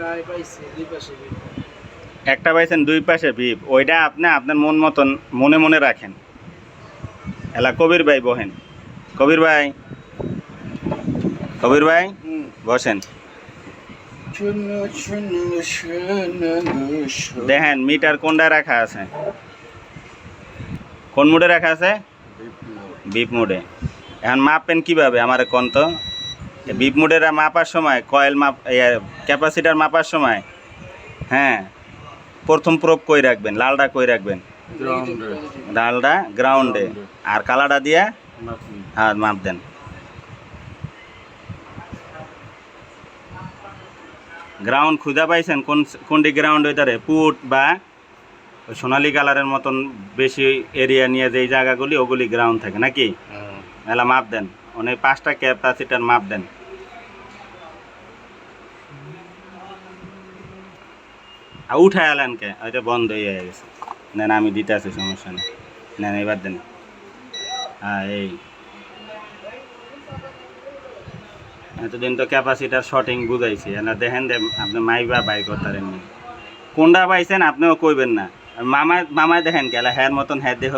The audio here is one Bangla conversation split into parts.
একটাই পাইছি দুই পাশে একটা পাইছেন দুই পাশে ভিপ ওইটা আপনি আপনার মন মতন মনে মনে রাখেন। এলা কবির ভাই বহেন কবির ভাই? কবির ভাই? বসেন। দেখেন মিটার কোনটায় রাখা আছে? কোন মুডে রাখা আছে? বিপ মুডে। এখন মাপেন কীভাবে? আমার কোন তো? বিপ মুডের মাপার সময় কয়েল মাপ ক্যাপাসিটার মাপার সময় হ্যাঁ প্রথম প্রোপ কই রাখবেন? লালটা কই রাখবেন. লালটা গ্রাউন্ডে। আর কালাটা দিয়া আর মাপ দেন। গ্রাউন্ড খুঁজা পাইছেন? কোন কোনটি গ্রাউন্ড ওইটারে? পুট বা সোনালি কালারের মতন বেশি এরিয়া নিয়ে যেই জায়গাগুলি ওগুলি গ্রাউন্ড থাকে নাকি? মেলা মাপ দেন। অনেক পাঁচটা ক্যাপাসিটার মাপ দেন। আর উঠায় আলেন কে? ওইটা বন্ধ হয়ে গেছে। নেন, আমি দিতে আছি সমস্যা নেই। নেন, এবার দেন। হ্যাঁ এই এতদিন তো ক্যাপাসিটার শর্টিং বুঝাইছি। না দেখেন দে আপনি মাই বা বাই করতারেন কোনটা পাইছেন, আপনিও কইবেন না। মামায় মামায় দেখেন গেলে হ্যার মতন হ্যাঁ দেহ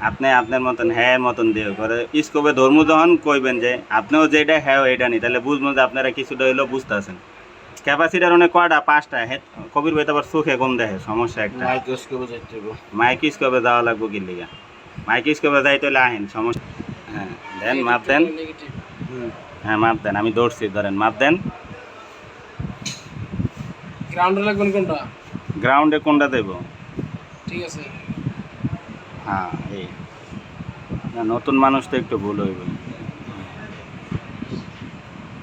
আপনি আপনার মতন হ্যাঁ মতন দেহ করে স্কোপে ধর্ম যখন কইবেন যে আপনিও যেটা হ্যাঁ এটা নি তাহলে বুঝব যে আপনারা কিছুটা হইলেও বুঝতেছেন। ক্যাপাসিটার অনেক কয়টা পাঁচটা। কবির ভাই তো আবার চোখে কম দেখে সমস্যা একটা। মাইক্রোস্কোপে যাইতে হবে মাইক স্কোপে যাওয়া লাগবো কি লিগা? মাইক স্কোপে যাইতে হলে আহেন সমস্যা হ্যাঁ দেন মাপ দেন। হ্যাঁ মাপ দেন আমি দৌড়ছি ধরেন মাপ দেন। গ্রাউন্ডে লাগবেন কোনটা? গ্রাউন্ডে কোনটা দেব? ঠিক আছে। হ্যাঁ এই। না নতুন মানুষ তো একটু ভুল হইবে।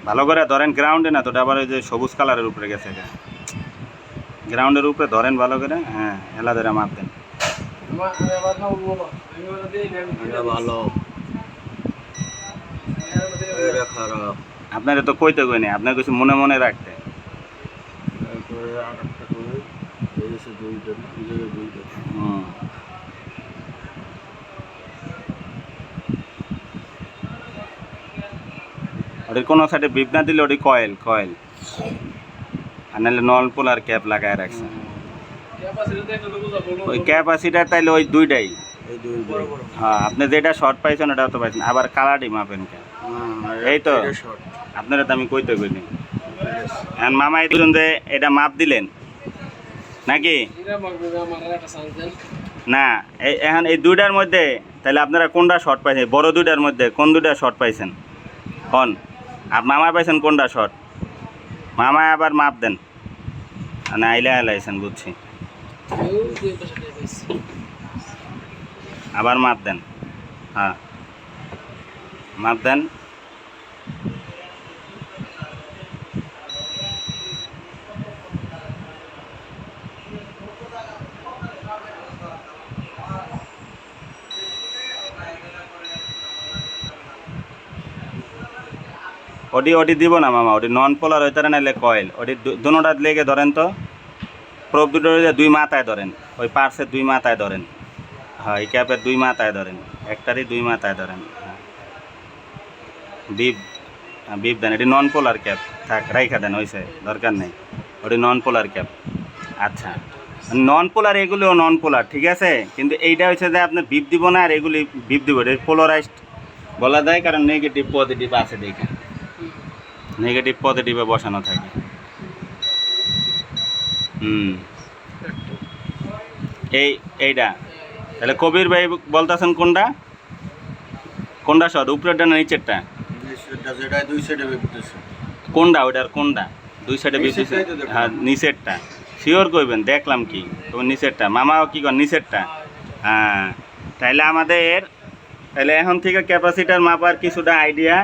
ভালো করে ধরেন গ্রাউন্ডে না তো আবার ওই যে সবুজ কালারের উপরে গেছে গ্রাউন্ডের উপরে ধরেন ভালো করে হ্যাঁ এলা ধরে মাপ দেন। আমার আমি আবার না বলব না আমি ওটা দিই না আমি এটা ভালো এটা আপনারা তো কইতে কই নেই আপনার কিছু মনে মনে রাখতে তারপরে আর একটা করে এই হচ্ছে দুইটা এই জায়গায় দুইটা হুম ওটির কোনো সাইডে বিপ না দিলে ওটি কয়েল কয়েল। আর নাহলে নল পোলার ক্যাপ লাগায় রাখছে। ওই ক্যাপাসিটার তাইলে ওই দুইটাই। হ্যাঁ আপনি যেটা শর্ট পাইছেন ওটাও তো পাইছেন আবার কালারই মাপেন কেন এই তো। শর্ট আপনারা তো আমি কইতে কইনি। এখন মামা এই দুজন যে এটা মাপ দিলেন নাকি? না এই এখন এই দুইটার মধ্যে তাহলে আপনারা কোনটা শর্ট পাইছেন? বড় দুইটার মধ্যে কোন দুইটা শর্ট পাইছেন? কোন? আর মামা পাইছেন কোনটা শর্ট মামা আবার মাপ দেন। মানে আইলে আইলাইছেন বুঝছি। আবার মাপ দেন। হ্যাঁ। মাপ দেন। ওটি ওটি দিব না মামা ওটি নন পোলার ওই হইতে নাইলে কয়েল ওটি দুটা লেগে ধরেন তো প্রব দুটো দুই মাথায় ধরেন। ওই পার্সের দুই মাথায় ধরেন। হ্যাঁ এই ক্যাপের দুই মাথায় ধরেন। একটারই দুই মাথায় ধরেন। হ্যাঁ। বিপ বিপ দেন। এটি নন পোলার ক্যাপ থাক, রাইখা দেন ওইসে দরকার নেই। ওটি নন পোলার ক্যাপ আচ্ছা। নন পোলার এগুলিও নন পোলার ঠিক আছে? কিন্তু এইটা হচ্ছে যে আপনার বিপ দিব না আর এগুলি বিপ দিব এটা পোলারাইজড বলা যায় কারণ নেগেটিভ পজিটিভ আছে দেখে নেগেটিভ পজিটিভে বসানো থাকে। হুম। এই এইটা তাহলে কবির ভাই বলতেছেন কোনটা কোনটা শট উপরেরটা না নিচেরটা কোনটা ওইটার কোনটা দুই সাইডে দেখলাম। হ্যাঁ নিচেরটা শিওর করবেন দেখলাম কি। তবে নিচেরটা মামাও কি কর নিচেরটা হ্যাঁ। তাইলে আমাদের তাহলে এখন থেকে ক্যাপাসিটার মাপার কিছুটা আইডিয়া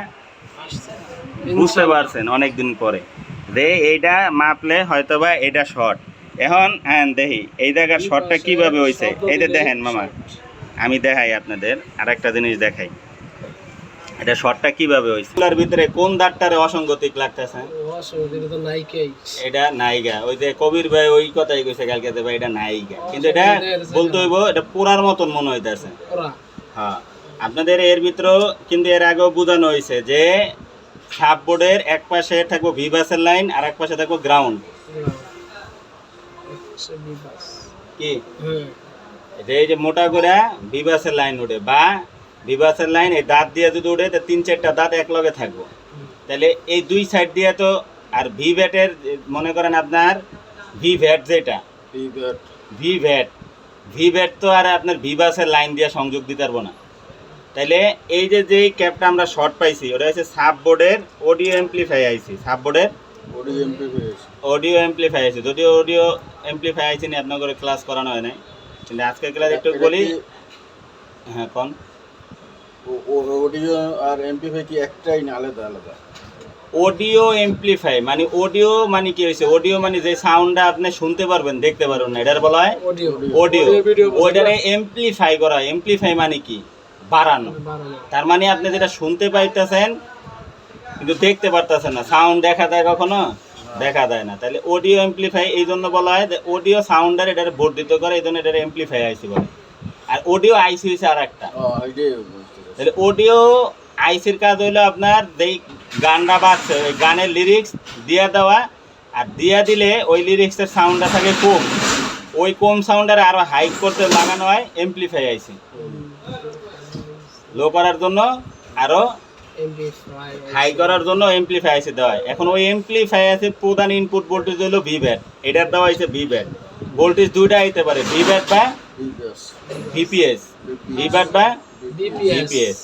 বুঝতে পারছেন অনেক দিন পরে। যে এইটা মাপলে হয়তোবা এটা শর্ট। এখন হ্যাঁ দেখি এই জায়গার শর্টটা কীভাবে হয়েছে এইটা দেখেন মামা আমি দেখাই আপনাদের আরেকটা জিনিস দেখাই। এটা শর্টটা কীভাবে হয়েছে এগুলোর ভিতরে কোন দাঁতটারে অসঙ্গতিক লাগতেছে? এটা নাইগা। ওই যে কবির ভাই ওই কথাই কইছে কালকে ভাই এটা নাইগা। কিন্তু এটা বলতে হইব এটা পুরার মতন মনে হইতাছে। হ্যাঁ। আপনাদের এর ভিতরেও কিন্তু এর আগেও বোঝানো হয়েছে যে সাব বোর্ডের এক পাশে থাকব ভিবাসের লাইন আর এক পাশে থাকব গ্রাউন্ড। কি? এটা এই যে মোটা করে ভিবাসের লাইন উঠে বা ভিবাসের লাইন এই দাঁত দিয়ে যদি উঠে তো তিন চারটা দাঁত এক লগে থাকব। তাহলে এই দুই সাইড দিয়ে তো আর ভি ভ্যাটের মনে করেন আপনার ভি ভ্যাট যেটা এই bat V bat V bat তো আর আপনার ভিবাসের লাইন দিয়ে সংযোগ দিতে পারব না। তাইলে এই যে যেই ক্যাপটা আমরা শর্ট পাইছি ওটা হচ্ছে সাব বোর্ডের অডিও এমপ্লিফাই আইছি সাব বোর্ডের বডি এমপি হয়েছে অডিও এমপ্লিফাই আছে যদিও অডিও এমপ্লিফাই আছে নি আপনার ক্লাস করানো হয় নাই। কিন্তু আজকে ক্লাস একটু বলি হ্যাঁ কোন? অডিও আর এমপি কি একটাই না আলাদা আলাদা? অডিও এমপ্লিফাই মানে অডিও মানে কি হয়েছে অডিও মানে যে সাউন্ডটা আপনি শুনতে পারবেন দেখতে পারবেন না। এটার বলা হয় অডিও অডিও ওইটারে এমপ্লিফাই করা এমপ্লিফাই মানে কি? বাড়ানো। বাড়ানো তার মানে আপনি যেটা শুনতে পাইতেছেন কিন্তু দেখতে পারতেছেন না। সাউন্ড দেখা যায় কখনো? দেখা যায় না। তাহলে অডিও এমপ্লিফাই এই জন্য বলা হয় যে অডিও সাউন্ডার এটারে বর্ধিত করে এই জন্য এটারে এমপ্লিফাই আইসি বলে। আর অডিও আইসি হয়েছে আর একটা। তাহলে অডিও আইসির কাজ হইল আপনার যেই গানটা বাজছে ওই গানের লিরিক্স দিয়ে দেওয়া আর দিয়ে দিলে ওই লিরিক্সের সাউন্ডটা থাকে কম। ওই কম সাউন্ডারে আরও হাইক করতে লাগানো হয় এমপ্লিফাই আইসি লো করার জন্য আরও হাই করার জন্য এমপ্লিফাই আছে দেওয়া হয় এখন ওই এমপ্লিফাই আছে প্রধান ইনপুট ভোল্টেজ হলো ভি ব্যাট এটার দেওয়া হয়েছে ভি ব্যাট ভোল্টেজ দুইটা আইতে পারে ভি ব্যাট বা ভিপিএস ভি ব্যাট বা বিপিএস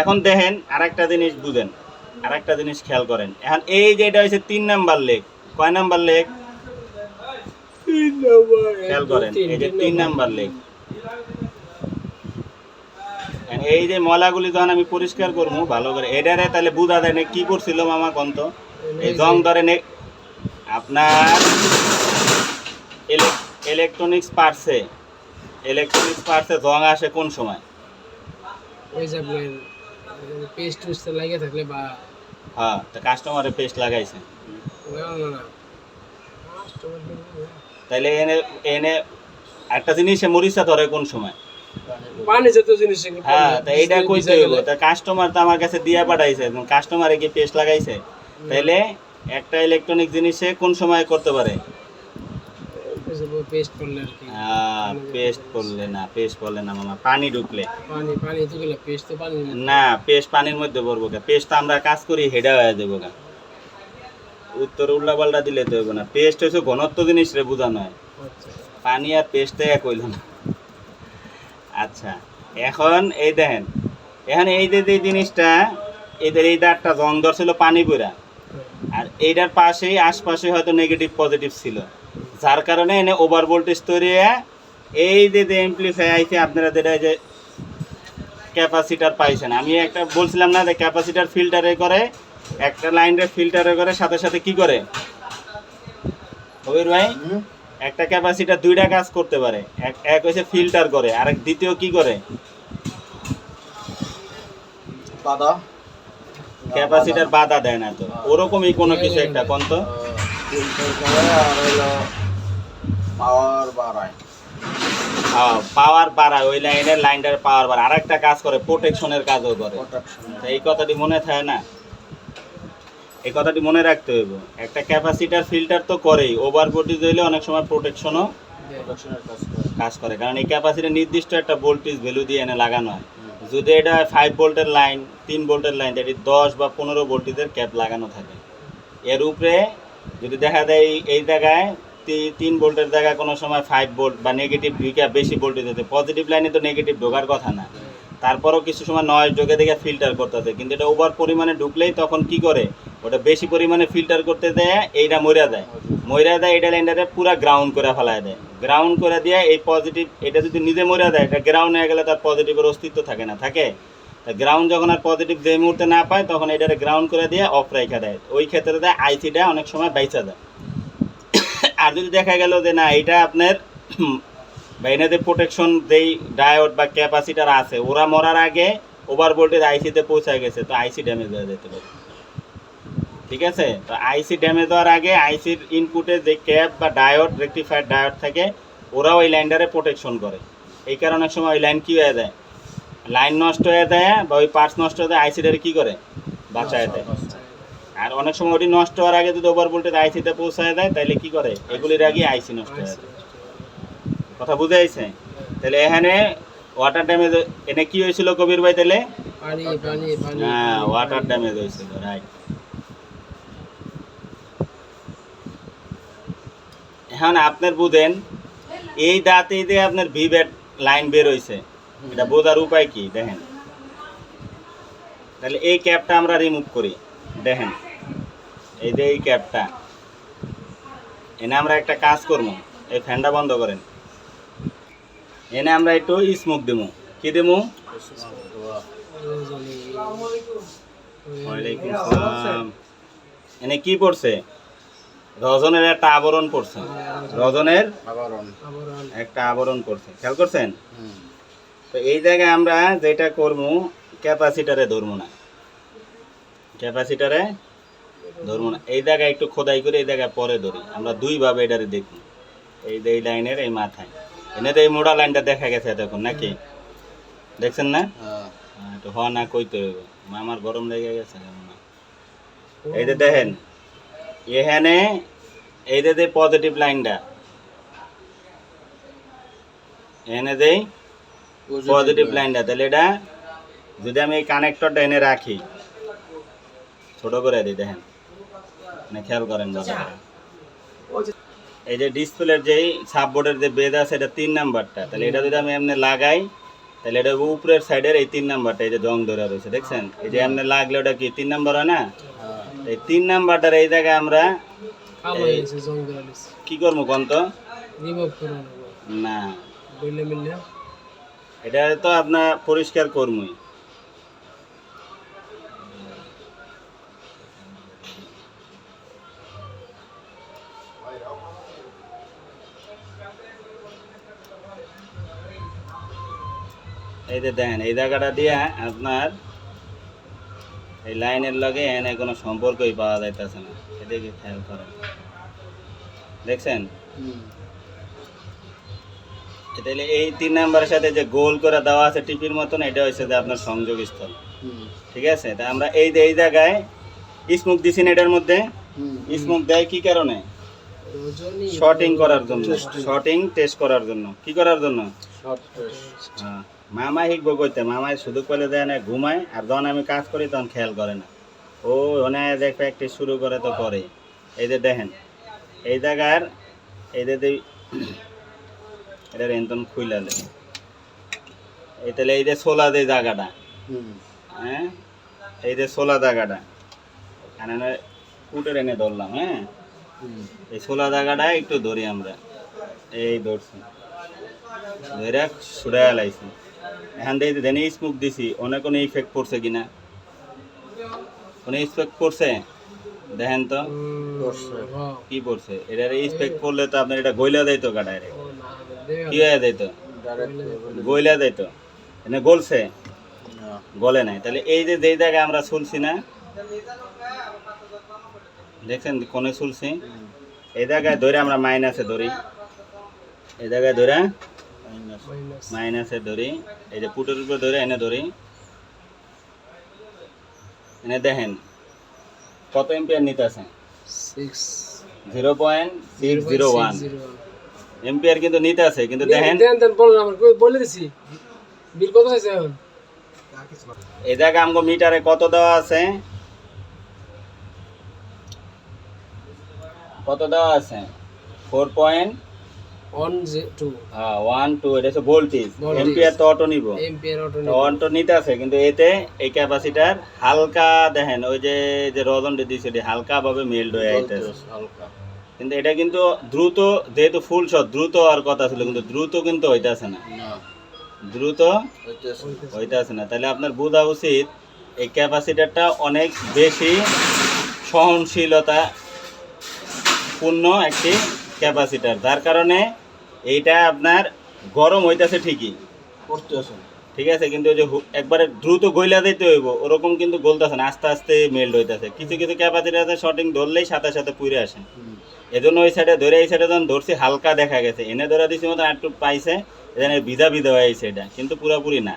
এখন দেখেন আরেকটা জিনিস বুঝেন। আরেকটা জিনিস খেয়াল করেন। এখন এই যে এটা হচ্ছে তিন নাম্বার লেগ কয় নাম্বার লেগ খেয়াল করেন এই যে তিন নাম্বার। লেগ এই যে ময়লাগুলি যখন আমি পরিষ্কার করব ভালো করে এটারে তাহলে বুঝা দেয় না কি করছিল মামা কন্ত? এই জং ধরে নে আপনার ইলেকট্রনিক্স পার্টসে ইলেকট্রনিক্স পার্টসে জং আসে কোন সময়? ওই যে আপনার পেস্ট টুস্ট লাগিয়ে থাকলে বা হ্যাঁ তা কাস্টমারে পেস্ট লাগাইছে। তাইলে এনে এনে একটা জিনিসে মরিচা ধরে কোন সময়? পানি জাতীয় জিনিস হ্যাঁ তা কইতে হইব। তা কাস্টমার তো আমার কাছে দিয়া পাঠাইছে। কাস্টমারে কি পেস্ট লাগাইছে? তাইলে একটা ইলেকট্রনিক জিনিসে কোন সময় করতে পারে? পেস্ট করলে আর কি। পেস্ট করলে না পেস্ট করলে না মামা পানি ঢুকলে। পানি পানি তো গেলে পেস্ট তো পানি না না পেস্ট পানির মধ্যে পড়ব কা পেস্ট আমরা কাজ করি হেডা হয়ে দেবো গা। উত্তর উল্টা পাল্টা দিলে তো না। পেস্ট হচ্ছে ঘনত্ব জিনিস রে বোঝানো হয়। আচ্ছা। পানি আর পেস্টে এক হইল না। আচ্ছা এখন এই দেখেন, এখন এই যে যে জিনিসটা, এদের এই দাঁতটা জং ধরছিল পানি পড়া আর এইটার পাশেই আশপাশে হয়তো নেগেটিভ পজিটিভ ছিল। যার কারণে এনে ওভার ভোল্টেজ তৈরি এই যে যে এমপ্লিফাই আইছে, আপনারা যেটা যে ক্যাপাসিটার পাইছেন। আমি একটা বলছিলাম না যে ক্যাপাসিটার ফিল্টারে করে, একটা লাইনের ফিল্টারে করে, সাথে সাথে কি করে? কবির ভাই? একটা ক্যাপাসিটার দুইটা কাজ করতে পারে। এক হচ্ছে ফিল্টার করে আর এক দ্বিতীয় কি করে? বাদা ক্যাপাসিটার বাধা দেয় না তো। ওরকমই কোনো কিছু একটা কোন তো? ফিল্টার করে আর হলো পাওয়ার বাড়ায়। পাওয়ার বাড়ায় ওই লাইনের লাইনটার পাওয়ার বাড়ায়। আর একটা কাজ করে প্রোটেকশনের কাজও করে। এই কথাটি মনে থাকে না? এই কথাটি মনে রাখতে হইব। একটা ক্যাপাসিটার ফিল্টার তো করেই ওভার ভোল্টেজ হইলে অনেক সময় প্রোটেকশনও কাজ করে। কারণ এই ক্যাপাসিটার নির্দিষ্ট একটা ভোল্টেজ ভ্যালু দিয়ে এনে লাগানো হয়। যদি এটা ফাইভ ভোল্টের লাইন তিন ভোল্টের লাইন এটি দশ বা পনেরো ভোল্টেজের ক্যাপ লাগানো থাকে। এর উপরে যদি দেখা যায় এই- জায়গায় তিন ভোল্টের জায়গায় কোনো সময় ফাইভ ভোল্ট বা নেগেটিভ ঢুকে বেশি ভোল্টেজ হতে পজিটিভ লাইনে তো নেগেটিভ ঢোকার কথা না। তারপরও কিছু সময় নয় যোগে দেখে ফিল্টার করতেছে। কিন্তু এটা ওভার পরিমাণে ঢুকলেই তখন কি করে? ওটা বেশি পরিমাণে ফিল্টার করতে দেয়, এইটা মরিয়া দেয়। মরিয়া দেয় এটা লাইনটারে পুরা গ্রাউন্ড করে ফেলায় দেয়। গ্রাউন্ড করে দিয়ে এই পজিটিভ এটা যদি নিজে মরে দেয়, এটা গ্রাউন্ড হয়ে গেলে তার পজিটিভের অস্তিত্ব থাকে না, থাকে? তা গ্রাউন্ড যখন আর পজিটিভ যে মুহূর্তে না পায়, তখন এটারে গ্রাউন্ড করে দিয়ে অফ রেখে দেয়। ওই ক্ষেত্রে দেয় আইসিটা অনেক সময় বাইচা দেয় আর যদি দেখা গেল যে না এটা আপনার বা এনাদের প্রোটেকশন যেই ডায়োড বা ক্যাপাসিটার আছে, ওরা মরার আগে ওভার ভোল্টেজ আইসিতে পৌঁছায় গেছে, তো আইসি ড্যামেজ হয়ে যেতে পারে। ঠিক আছে? তো আইসি ড্যামেজ হওয়ার আগে আইসির ইনপুটে যে ক্যাপ বা ডায়োড রেকটিফায়ার ডায়োড থাকে, ওরা ওই লাইনটারে প্রোটেকশন করে। এই কারণে সময় ওই লাইন কী হয়ে যায়? লাইন নষ্ট হয়ে যায় বা ওই পার্টস নষ্ট হয়ে যায় আইসিটারে কী করে? বাঁচায় দেয়। আর অনেক সময় ওটি নষ্ট হওয়ার আগে যদি ওভার ভোল্টেজ আইসিতে পৌঁছায় দেয় তাহলে কী করে? এগুলির আগে আইসি নষ্ট হয়ে যায়। কথা বুঝে আইছে? তাহলে এখানে ওয়াটার ড্যামেজ এনে কি হয়েছিল কবির ভাই তাহলে? পানি পানি পানি হ্যাঁ ওয়াটার ড্যামেজ হয়েছিল রাইট এখন আপনার বুঝেন এই দাঁতে দিয়ে আপনার ভিভেট লাইন বের হয়েছে এটা বোঝার উপায় কি? দেখেন। তাহলে এই ক্যাপটা আমরা রিমুভ করি দেখেন। এই যে এই ক্যাপটা এনে আমরা একটা কাজ করব এই ফ্যানটা বন্ধ করেন। এনে আমরা একটু স্মোক দেবো। কি দেবো? এনে কি পড়ছে? রজনের একটা আবরণ পড়ছে। রজনের একটা আবরণ পড়ছে। খেয়াল করছেন? তো এই জায়গায় আমরা যেটা করব ক্যাপাসিটারে ধরবো না। ক্যাপাসিটারে ধরবো না। এই জায়গায় একটু খোদাই করে এই জায়গায় পরে ধরি। আমরা দুইভাবে এটারে দেখি এই যে এই লাইনের এই মাথায়। এনে তো এই মোড়া লাইনটা দেখা গেছে দেখুন নাকি? দেখছেন না? হ্যাঁ। হ্যাঁ, একটু হওয়া না কইতে হইব। মামার গরম লেগে গেছে এই যে দেখেন এখানে এই যে পজিটিভ লাইনটা এখানে দেই পজিটিভ লাইনটা তাহলে এটা যদি আমি এই কানেক্টরটা এনে রাখি ছোট করে দিই দেখেন। মানে খেয়াল করেন করে। এই যে ডিসপ্লের যেই সাববোর্ডের যে বেদ আছে এটা তিন নাম্বারটা তাহলে এটা যদি আমি এমনি লাগাই তাহলে এটা উপরের সাইডের এই তিন নাম্বারটা এই যে জং ধরে রয়েছে দেখছেন? এই যে এমনি লাগলে ওটা কি তিন নাম্বার হয় না? হ্যাঁ। এই তিন নাম্বারটার এই জায়গায় আমরা কি করব কোন তো? রিমুভ করে নেব। না। এটা তো আপনার পরিষ্কার করমই। এই যে দেখেন এই জায়গাটা দিয়ে আপনার এই লাইনের লগে এনে কোনো সম্পর্কই পাওয়া যাইতেছে না। এদিকে খেয়াল করেন। দেখছেন? তাহলে এই তিন নাম্বারের সাথে যে গোল করে দেওয়া আছে টিপির মতন এটা হচ্ছে যে আপনার সংযোগ স্থল ঠিক আছে? তা আমরা এই যে এই জায়গায় স্মুক দিছি না এটার মধ্যে? স্মুক দেয় কি কারণে? শর্টিং করার জন্য। শর্টিং টেস্ট করার জন্য। কি করার জন্য? শর্ট টেস্ট হ্যাঁ। মামা শিখব কইতে মামাই শুধু করে দেয় না ঘুমায় আর যখন আমি কাজ করি তখন খেয়াল করে না। ও ওনে যে প্র্যাকটিস শুরু করে তো করে এই যে দেখেন এই জায়গার এই যে এটা রেন্তন খুইলালে এই তাহলে এই যে সোলা যে জায়গাটা হ্যাঁ? এই যে সোলা জায়গাটা এখানে উঠে এনে ধরলাম হ্যাঁ? এই সোলা জায়গাটা একটু ধরি আমরা। এই ধরছি। ধরে ছুড়ে লাইছি। যে দেনি স্মুক দিছি অনেক কোনো ইফেক্ট পড়ছে কিনা? কোনো ইফেক্ট পড়ছে? দেখেন তো। কি পড়ছে? এটার ইফেক্ট পড়লে তো আপনার এটা গইলা দেয় তো গাড়ায় কি হয়ে ডাইরেক্ট গইলা যাইতো। এনে গলছে? গলে নাই। তাহলে এই যে যেই জায়গায় আমরা শুলছি না দেখছেন কোনে শুলছি এই জায়গায় ধরে আমরা মাইনাসে ধরি। এই জায়গায় ধরে মাইনাসে ধরি এই যে পুটের উপরে ধরে এনে ধরি। এনে দেখেন কত এম্পিয়ার নিতেছে? Six zero point six zero one ampere কিন্তু নিতে আছে কিন্তু দেখেন দেন দেন বলেন আমার কই বলে দিছি। বিল কত আছে এখন? এই জায়গায় আমগো মিটারে কত দেওয়া আছে? কত দেওয়া আছে? ফোর পয়েন্ট ওয়ান টু এটা হচ্ছে ভোল্টেজ এম্পিয়ার তো অটো নিব। অটো নিতে আছে কিন্তু এতে এই ক্যাপাসিটার হালকা দেখেন ওই যে রজনটা এটি হয়ে আইতেছে কিন্তু এটা কিন্তু দ্রুত যেহেতু ফুল শট দ্রুত কথা ছিল কিন্তু দ্রুত কিন্তু হইতাছে না। দ্রুত হইতেছে। না। তাহলে আপনার বোঝা উচিত এই ক্যাপাসিটারটা অনেক বেশি সহনশীলতা পূর্ণ একটি ক্যাপাসিটার। যার কারণে এইটা আপনার গরম হইতাছে ঠিকই। করতেছে ঠিক আছে কিন্তু ওই যে একবারে দ্রুত গইলা দিতে হইব ওরকম কিন্তু গলতেছে না আস্তে আস্তে মেল্ট হইতাছে। কিছু কিছু ক্যাপাসিটার আছে শর্টিং ধরলেই সাথে সাথে পুড়ে আসে। এজন্য ওই সাইডে ধরে এই সাইডে যখন ধরছি হালকা দেখা গেছে। এনে ধরে দিছি মতো একটু পাইছে এখানে ভিজা ভিজা হয়ে এটা কিন্তু পুরোপুরি না।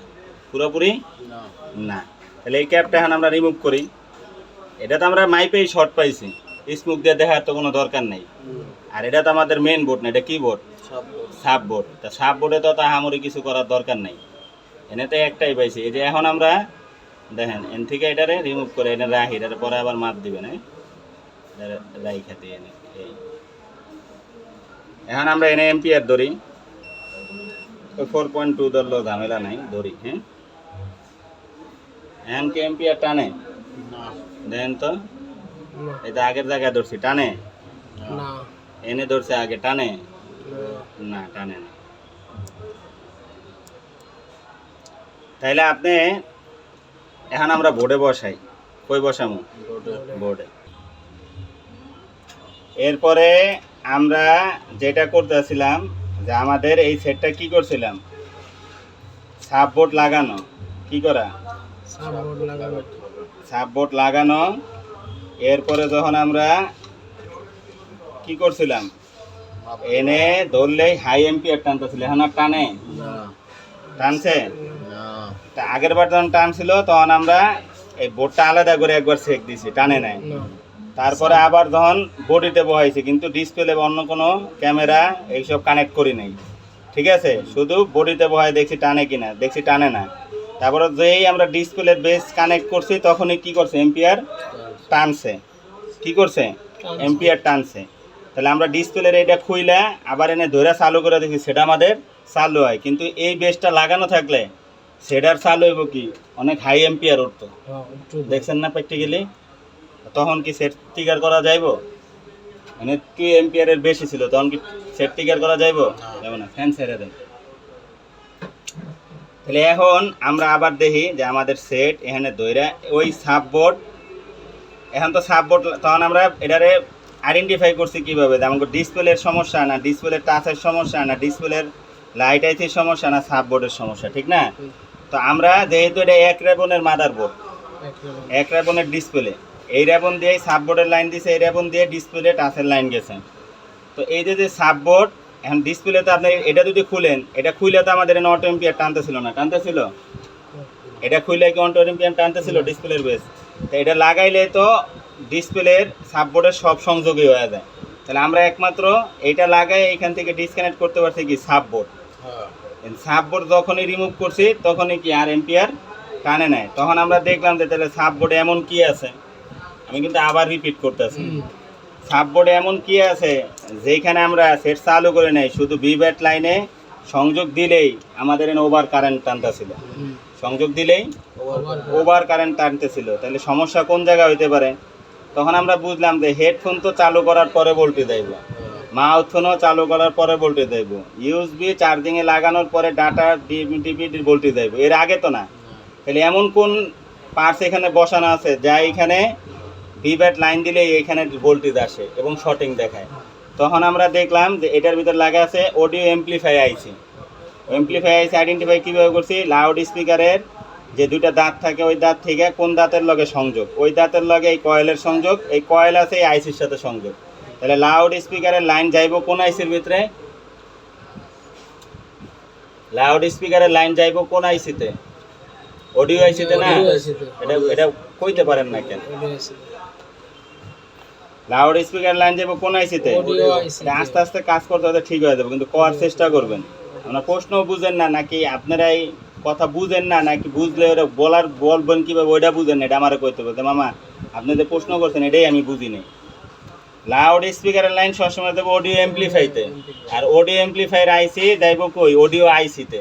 পুরোপুরি না। না। তাহলে এই ক্যাপটা এখন আমরা রিমুভ করি। এটা তো আমরা মাইপেই শর্ট পাইছি। স্মুক দিয়ে দেখার তো কোনো দরকার নেই। আর এটা তো আমাদের মেন বোর্ড না এটা কি বোর্ড সাব বোর্ড তা সাব বোর্ডে তো তাহামরি কিছু করার দরকার নাই। এনেতে একটাই পাইছি। এই যে এখন আমরা দেখেন এন থেকে এটারে রিমুভ করে এনে রাখি এটারে পরে আবার মাপ দিবেন হ্যাঁ? এটারে এনে এই। এখন আমরা এনে এম্পিয়ার ধরি। ফোর পয়েন্ট টু ধরলেও ঝামেলা নাই ধরি হ্যাঁ? এখন কি এম্পিয়ার টানে? দেন তো। এটা আগের জায়গায় ধরছি টানে? না। এনে ধরছে আগে টানে? না। টানে না। তাইলে আপনি এখন আমরা বোর্ডে বসাই। কই বসামু? বোর্ডে। এরপরে আমরা যেটা করতেছিলাম যে আমাদের এই সেটটা কি করছিলাম? সাব বোর্ড লাগানো। কি করা? সাপোর্ট লাগানো। সাব বোর্ড লাগানো। এরপরে যখন আমরা কি করছিলাম? এনে ধরলেই হাই এম্পিয়ার টানতেছিল এখন আর টানে? টানছে? তা আগের বার যখন টানছিল তখন আমরা এই বোর্ডটা আলাদা করে একবার সেক দিছি টানে নাই। তারপরে আবার যখন বডিতে বহাইছি কিন্তু ডিসপ্লে বা অন্য কোনো ক্যামেরা এইসব কানেক্ট করি নাই। ঠিক আছে? শুধু বডিতে বহাই দেখছি টানে কিনা দেখছি টানে না। তারপরে যেই আমরা ডিসপ্লে বেস কানেক্ট করছি তখনই কি করছে এম্পিয়ার টানছে। কি করছে। এম্পিয়ার টানছে। তাহলে আমরা ডিসপ্লের এটা খুইলে আবার এনে ধরে চালু করে দেখি সেটা আমাদের চালু হয়। কিন্তু এই বেসটা লাগানো থাকলে সেটার চালু হইব কি? অনেক হাই এম্পিয়ার উঠতো। হ্যাঁ দেখছেন না প্র্যাকটিক্যালি তখন কি সেট টিকার করা যাইব? মানে কি এম্পিয়ারের বেশি ছিল তখন কি সেট টিকার করা যাইব? যাবে না ফ্যান ছেড়ে দেন। তাহলে এখন আমরা আবার দেখি যে আমাদের সেট এখানে দইরা ওই সাব বোর্ড এখন তো সাব বোর্ড তখন আমরা এটারে আইডেন্টিফাই করছি কীভাবে যে আমাকে ডিসপ্লের সমস্যা না ডিসপ্লের টাচের সমস্যা না ডিসপ্লের লাইট আইসির সমস্যা না সাব বোর্ডের সমস্যা ঠিক না? তো আমরা যেহেতু এটা এক রেবনের মাদার বোর্ড এক র্যাবনের ডিসপ্লে এই র্যাবন দিয়ে সাববোর্ডের লাইন দিয়েছে এই র্যাবন দিয়ে ডিসপ্লে টাচের লাইন গেছে। তো এই যে যে সাববোর্ড এখন ডিসপ্লেতে আপনি এটা যদি খুলেন এটা খুলে তো আমাদের অটো এম্পিয়ার টানতেছিল না টানতেছিল? এটা খুলে কি অটো এম্পিয়ার টানতেছিল ডিসপ্লের বেস তো এটা লাগাইলে তো ডিসপ্লের সাববোর্ডের সব সংযোগই হয়ে যায়। তাহলে আমরা একমাত্র এটা লাগাই এখান থেকে ডিসকানেক্ট করতে পারছি কি সাববোর্ড সাববোর্ড যখনই রিমুভ করছি তখনই কি আর এম্পিয়ার টানে নেয়। তখন আমরা দেখলাম যে তাহলে সাববোর্ডে এমন কি আছে। আমি কিন্তু আবার রিপিট করতেছি। সাববোর্ডে এমন কি আছে যেখানে আমরা সেট চালু করে নেই শুধু বিব্যাট লাইনে সংযোগ দিলেই আমাদের ওভার কারেন্ট টানতেছিল। সংযোগ দিলেই ওভার কারেন্ট টানতেছিল। তাহলে সমস্যা কোন জায়গায় হইতে পারে? তখন আমরা বুঝলাম যে হেডফোন তো চালু করার পরে ভোল্টেজ দেব। মাউথ ফোনও চালু করার পরে ভোল্টেজ দেব। ইউএসবি চার্জিংয়ে লাগানোর পরে ডাটা ডিপি ভোল্টেজ দেব। এর আগে তো না। তাহলে এমন কোন পার্টস এখানে বসানো আছে যা এখানে ভিভ্যাট লাইন দিলে এখানে ভোল্টেজ আসে এবং শর্টিং দেখায়? তখন আমরা দেখলাম যে এটার ভিতর লাগা আছে audio amplify IC amplify IC identify কীভাবে করছি? লাউড স্পিকারের যে দুইটা দাঁত থাকে ওই দাঁত থেকে কোন দাঁতের লগে সংযোগ? ওই দাঁতের লগে এই কয়েলের সংযোগ এই কয়েল আছে এই আইসির সাথে সংযোগ। তাহলে লাউড স্পিকারের লাইন যাইব কোন আইসির ভিতরে? লাউড স্পিকারের লাইন যাইব কোন আইসিতে অডিও আইসিতে না। এটা এটা কইতে পারেন না কেন? লাউড স্পিকার লাইন যাব কোন আইসিতে। আস্তে আস্তে কাজ করতে হতে ঠিক হয়ে যাবে কিন্তু করার চেষ্টা করবেন। আপনার প্রশ্ন বুঝেন না নাকি আপনারাই কথা বুঝেন না নাকি বুঝলে ওরা বলার বলবেন কীভাবে ওইটা বুঝেন না এটা আমারে হবে। যে মামা আপনি যে প্রশ্ন করছেন এটাই আমি বুঝি নাই। লাউড স্পিকারের লাইন সবসময় দেবো অডিও এমপ্লিফাইতে আর অডিও এমপ্লিফাইয়ের আইসি যাইব কই? অডিও আইসিতে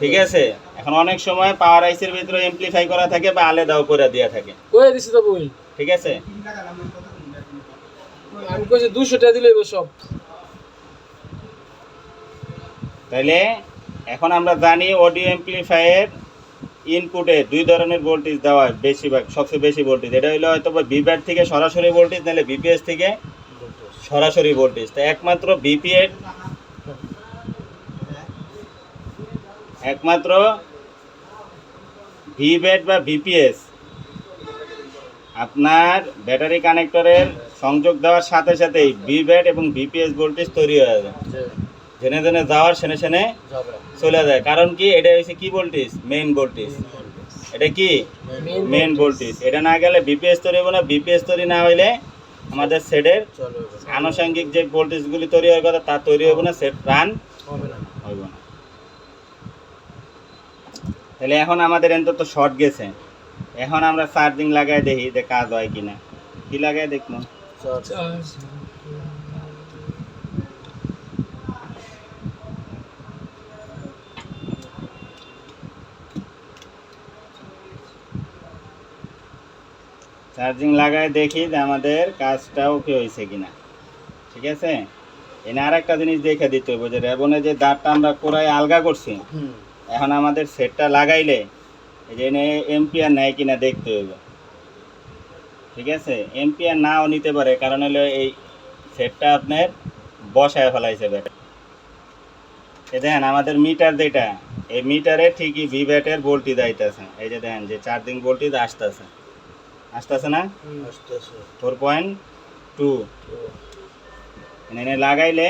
ঠিক আছে? এখন অনেক সময় পাওয়ার আইসির ভিতরে এমপ্লিফাই করা থাকে বা আলাদাও করে দেওয়া থাকে। কয়ে দিছি তো ঠিক আছে? আমি কইছি দুশো টাকা দিলে সব। তাইলে এখন আমরা জানি অডিও এমপ্লিফায়ার ইনপুটে দুই ধরনের ভোল্টেজ দেওয়া হয়, বেশিরভাগ, সবচেয়ে বেশি ভোল্টেজ এটা হলো হয়তো বিপ্যাড থেকে সরাসরি ভোল্টেজ নাহলে বিপিএস থেকে সরাসরি ভোল্টেজ তো একমাত্র বিপিএড একমাত্র ভিব্যাট বা বিপিএস আপনার ব্যাটারি কানেক্টরের সংযোগ দেওয়ার সাথে সাথেই ভিব্যাট এবং বিপিএস ভোল্টেজ তৈরি হয়ে যায় জেনে জেনে যাওয়ার সেনে সেনে চলে যায়। কারণ কি এটা হচ্ছে কি ভোল্টেজ মেইন ভোল্টেজ এটা কি? মেইন ভোল্টেজ এটা না গেলে বিপিএস তৈরি হবে না। বিপিএস তৈরি না হইলে আমাদের সেটের আনুষঙ্গিক যে ভোল্টেজগুলি তৈরি হওয়ার কথা তা তৈরি হবে না। সেট রান হবে না। তাহলে এখন আমাদের এত তো শর্ট গেছে। এখন আমরা চার্জিং লাগাই দেখি যে কাজ হয় কিনা। কি লাগাই দেখব? চার্জ লাগাই দেখি যে আমাদের কাজটাও কি হয়েছে কিনা। ঠিক আছে? এনে আর একটা জিনিস দেখে দিতে হবে যে রেবনে যে দাঁতটা আমরা কোরাই আলগা করছি এখন আমাদের সেটটা লাগাইলে এই যে এনে এম্পিয়ার নেয় কিনা দেখতে হবে ঠিক আছে? এম্পিয়ার নাও নিতে পারে কারণ হলো এই সেটটা আপনার বসায় ফেলাইছে ব্যাটারি। এই দেখেন আমাদের মিটার যেটা এই মিটারে ঠিকই ভি ব্যাটের ভোল্টেজ আইতেছে। এই যে দেখেন যে চার্জিং ভোল্টেজ আসতেছে। আসতেছে না? ফোর পয়েন্ট টু এনে লাগাইলে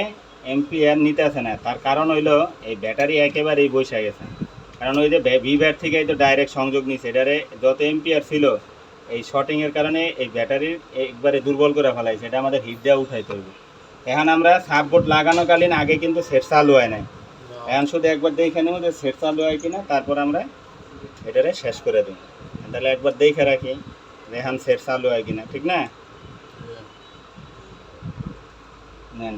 এম্পিয়ার নিতেছে না। তার কারণ হইল এই ব্যাটারি একেবারেই বসে গেছে। কারণ ওই যে ভি ব্যাট থেকে তো ডাইরেক্ট সংযোগ নিছে। এটারে যত এম্পিয়ার ছিল এই শর্টিংয়ের কারণে এই ব্যাটারির একবারে দুর্বল করে ফেলাইছে। এটা আমাদের হিট দেওয়া উঠাইতে হবে। এখন আমরা সাববোর্ড লাগানোকালীন আগে কিন্তু সেট চালু হয় নাই। এখন শুধু একবার দেখে নেব যে সেট চালু হয় কিনা তারপর আমরা এটারে শেষ করে দিই তাহলে একবার দেখে রাখি। এখন সেট চালু হয় কিনা ঠিক না? নেন।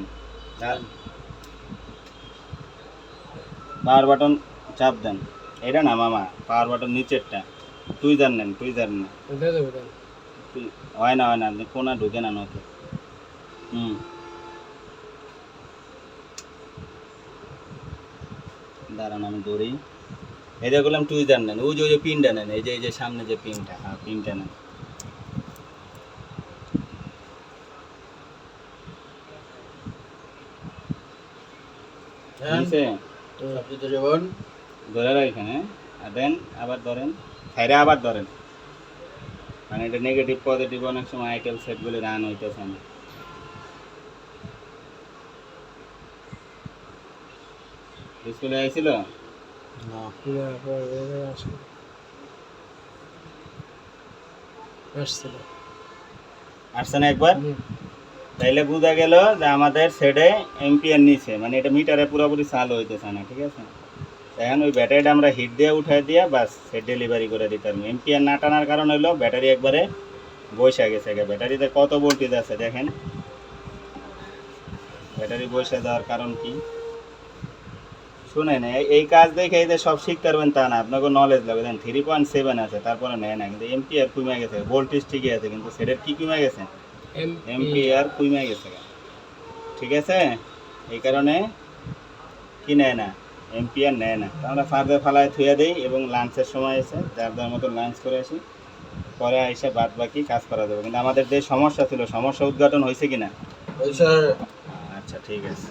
পাওয়ার বাটন চাপ দেন। এটা না মামা পাওয়ার বাটন নিচেরটা। তুই জান নেন তুই জান না হয় না হয় না কোনা ঢুকে না নয়তো হুম। দাঁড়ান আমি দৌড়ি এই যে বললাম তুই জান নেন। ওই যে ওই যে পিনটা নেন এই যে এই যে সামনে যে পিনটা হ্যাঁ পিনটা নেন হ্যাঁ নিচে আপনি তো যেমন ধরে রাখেন হ্যাঁ দেন আবার ধরেন। সাইডে আবার ধরেন। মানে এটা নেগেটিভ পজিটিভ অনেক সময় আইটেল সেটগুলি রান হইতেছে না। স্কুলে আইছিল? আসছিল। আসছে না একবার। তাইলে বোঝা গেল যে আমাদের সেটে এম্পিয়ার নিচে মানে এটা মিটারে পুরোপুরি চালু হইতেছে না, ঠিক আছে? এখন ওই ব্যাটারিটা আমরা হিট দিয়ে উঠাই দিয়ে বাস সেট ডেলিভারি করে দিতাম এম্পিয়ার না টানার কারণ হলো ব্যাটারি একবারে বসে গেছে ব্যাটারিতে কত ভোল্টেজ আছে দেখেন? ব্যাটারি বসে দেওয়ার কারণ কি? শুনেন, এই- কাজ দেখে এই যে সব শিখতে পারবেন তা না, আপনাকে নলেজ লাগবে। দেন থ্রি পয়েন্ট সেভেন আছে, তারপরে নেয় না, কিন্তু এম্পিয়ার কমে গেছে ভোল্টেজ ঠিকই আছে, কিন্তু সেটের কি কমে গেছে? এম- আর কমে গেছে ঠিক আছে? এই কারণে কি নেয় না? এমপিআর নেয় না। আমরা ফার্দে ফালায় থুয়ে দিই এবং লাঞ্চের সময় এসে যার যার মতো লাঞ্চ করে আসি। পরে এসে বাদ বাকি কাজ করা যাবে। কিন্তু আমাদের যে সমস্যা ছিল। সমস্যা উদ্ঘাটন হয়েছে কি না আচ্ছা ঠিক আছে।